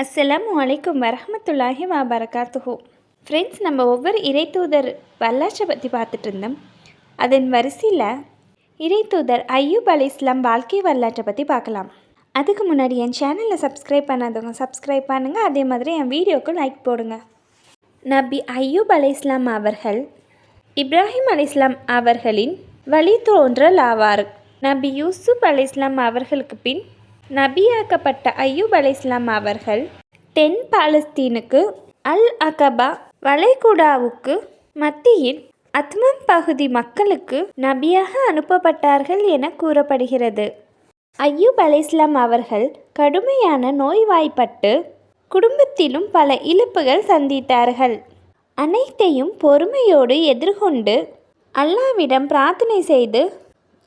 அஸ்ஸலாமு அலைக்கும் வரமத்துல்லாஹி வாபரகாத்துஹு. ஃப்ரெண்ட்ஸ் நம்ம ஒவ்வொரு இறைத்தூதர் வரலாற்றை பற்றி பார்த்துட்டு இருந்தோம். அதன் வரிசையில் இறைத்தூதர் ஐயூப் அலி இஸ்லாம் வாழ்க்கை வரலாற்றை பற்றி பார்க்கலாம். அதுக்கு முன்னாடி என் சேனலை சப்ஸ்கிரைப் பண்ணாதவங்க சப்ஸ்கிரைப் பண்ணுங்கள் அதே மாதிரி என் வீடியோக்கு லைக் போடுங்க. நபி ஐயூப் அலி இஸ்லாம் அவர்கள் இப்ராஹிம் அலி இஸ்லாம் அவர்களின் வழித்தோன்றல் ஆவார் நபி யூசுப் அலி இஸ்லாம் அவர்களுக்கு பின் நபியாக்கப்பட்ட ஐயூப் அலி இஸ்லாம் அவர்கள் தென் பாலஸ்தீனுக்கு அல் அகபா வளைகுடாவுக்கு மத்தியில் அத்மம் பகுதி மக்களுக்கு நபியாக அனுப்பப்பட்டார்கள் என கூறப்படுகிறது. ஐயூப் அலிஸ்லாம் அவர்கள் கடுமையான நோய்வாய்ப்பட்டு குடும்பத்திலும் பல இழப்புகள் சந்தித்தார்கள். அனைத்தையும் பொறுமையோடு எதிர்கொண்டு அல்லாவிடம் பிரார்த்தனை செய்து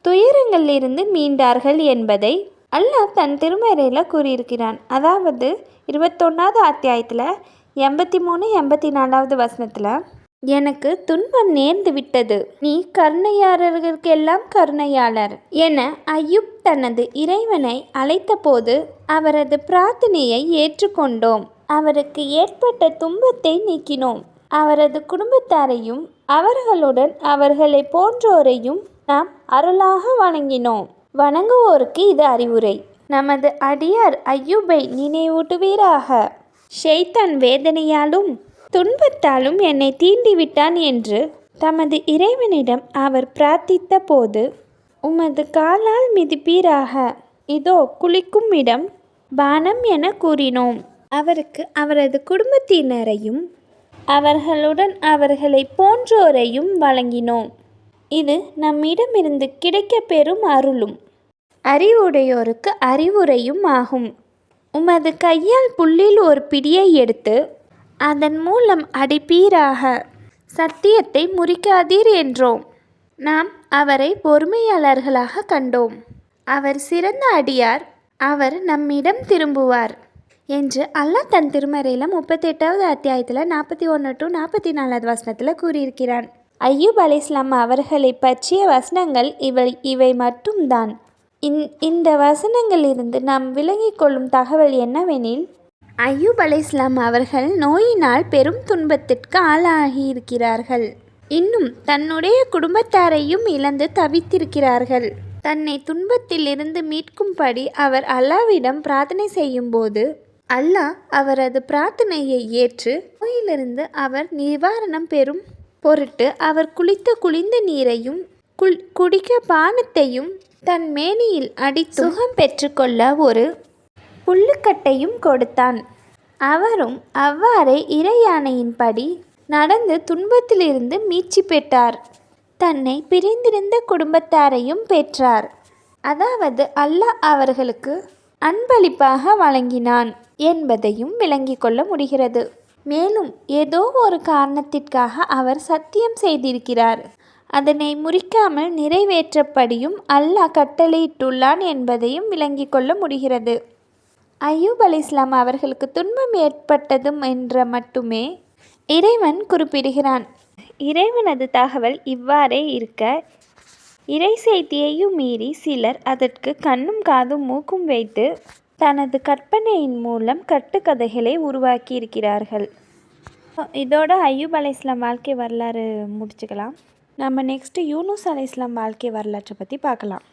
துயரங்களிலிருந்து மீண்டார்கள் என்பதை அல்லாஹ் தன் திருமறையில் கூறியிருக்கிறான். அதாவது இருபத்தொன்னாவது அத்தியாயத்தில் எண்பத்தி மூணு எண்பத்தி நாலாவது வசனத்தில் எனக்கு துன்பம் நேர்ந்து விட்டது. நீ கருணையாளர்களுக்கெல்லாம் கருணையாளர் என ஐயுப் தனது இறைவனை அழைத்தபோது அவரது பிரார்த்தனையை ஏற்றுக்கொண்டோம். அவருக்கு ஏற்பட்ட துன்பத்தை நீக்கினோம். அவரது குடும்பத்தாரையும் அவர்களுடன் அவர்களை போன்றோரையும் நாம் அருளாக வணங்கினோம். வணங்குவோருக்கு இது அறிவுரை. நமது அடியார் ஐயூபை நினைவூட்டுவீராக. ஷெய்தான் வேதனையாலும் துன்பத்தாலும் என்னை தீண்டிவிட்டான் என்று தமது இறைவனிடம் அவர் பிரார்த்தித்த போது உமது காலால் மிதிப்பீராக. இதோ குளிக்கும் இடம் பானம் என கூறினோம். அவருக்கு அவரது குடும்பத்தினரையும் அவர்களுடன் அவர்களை போன்றோரையும் வழங்கினோம். இது நம்மிடமிருந்து கிடைக்கப் பெறும் அருளும். அறிவுடையோருக்கு அறிவுரையும் ஆகும். உமது கையால் புல்லில் ஒரு பிடியை எடுத்து அதன் மூலம் அடிப்பீராக. சத்தியத்தை முறிக்காதீர் என்றோம். நாம் அவரை பொறுமையாளர்களாக கண்டோம். அவர் சிறந்த அடியார். அவர் நம்மிடம் திரும்புவார். என்று அல்லாஹ் தன் திருமறையில் முப்பத்தெட்டாவது அத்தியாயத்தில் நாற்பத்தி ஒன்று டு நாற்பத்தி நாலாவது வசனத்தில் கூறியிருக்கிறான். ஐயூப் அலிஸ்லாம் அவர்களை பற்றிய வசனங்கள் இவை இவை மட்டும்தான். இந் இந்த வசனங்களிலிருந்து நாம் விளங்கிக் கொள்ளும் தகவல் என்னவெனில் ஐயூப் அலிஸ்லாம் அவர்கள் நோயினால் பெரும் துன்பத்திற்கு ஆளாகியிருக்கிறார்கள். இன்னும் தன்னுடைய குடும்பத்தாரையும் இழந்து தவித்திருக்கிறார்கள். தன்னை துன்பத்திலிருந்து மீட்கும்படி அவர் அல்லாவிடம் பிரார்த்தனை செய்யும்போது அல்லாஹ் அவரது பிரார்த்தனையை ஏற்று நோயிலிருந்து அவர் நிவாரணம் பெறும் பொருட்டு அவர் குளித்த குளிந்த நீரையும் குள் குடிக்க பானத்தையும் தன் மேனியில் அடி சுகம் பெற்றுக்கொள்ள ஒரு புல்லுக்கட்டையும் கொடுத்தான். அவரும் அவ்வாறே இறையானையின்படி நடந்து துன்பத்திலிருந்து மீட்சி பெற்றார். தன்னை பிரிந்திருந்த குடும்பத்தாரையும் பெற்றார். அதாவது அல்லாஹ் அவர்களுக்கு அன்பளிப்பாக வழங்கினான் என்பதையும் விளங்கிக் கொள்ள முடிகிறது. மேலும் ஏதோ ஒரு காரணத்திற்காக அவர் சத்தியம் செய்திருக்கிறார். அதனை முறிக்காமல் நிறைவேற்றப்படியும் அல்லாஹ் கட்டளையிட்டுள்ளான் என்பதையும் விளங்கிக் கொள்ள முடிகிறது. ஐயூப் அலி இஸ்லாம் அவர்களுக்கு துன்பம் ஏற்பட்டதும் என்ற மட்டுமே இறைவன் குறிப்பிடுகிறான். இறைவனது தகவல் இவ்வாறே இருக்க இறை செய்தியையும் மீறி சிலர் அதற்கு கண்ணும் காதும் மூக்கும் வைத்து தனது கற்பனையின் மூலம் கட்டுக்கதைகளை உருவாக்கியிருக்கிறார்கள். இதோட ஐயூப் அலி இஸ்லாம் வாழ்க்கை வரலாறு முடிச்சுக்கலாம். நம்ம நெக்ஸ்ட்டு யூனுஸ் அலி இஸ்லாம் வாழ்க்கை வரலாற்றை பற்றி பார்க்கலாம்.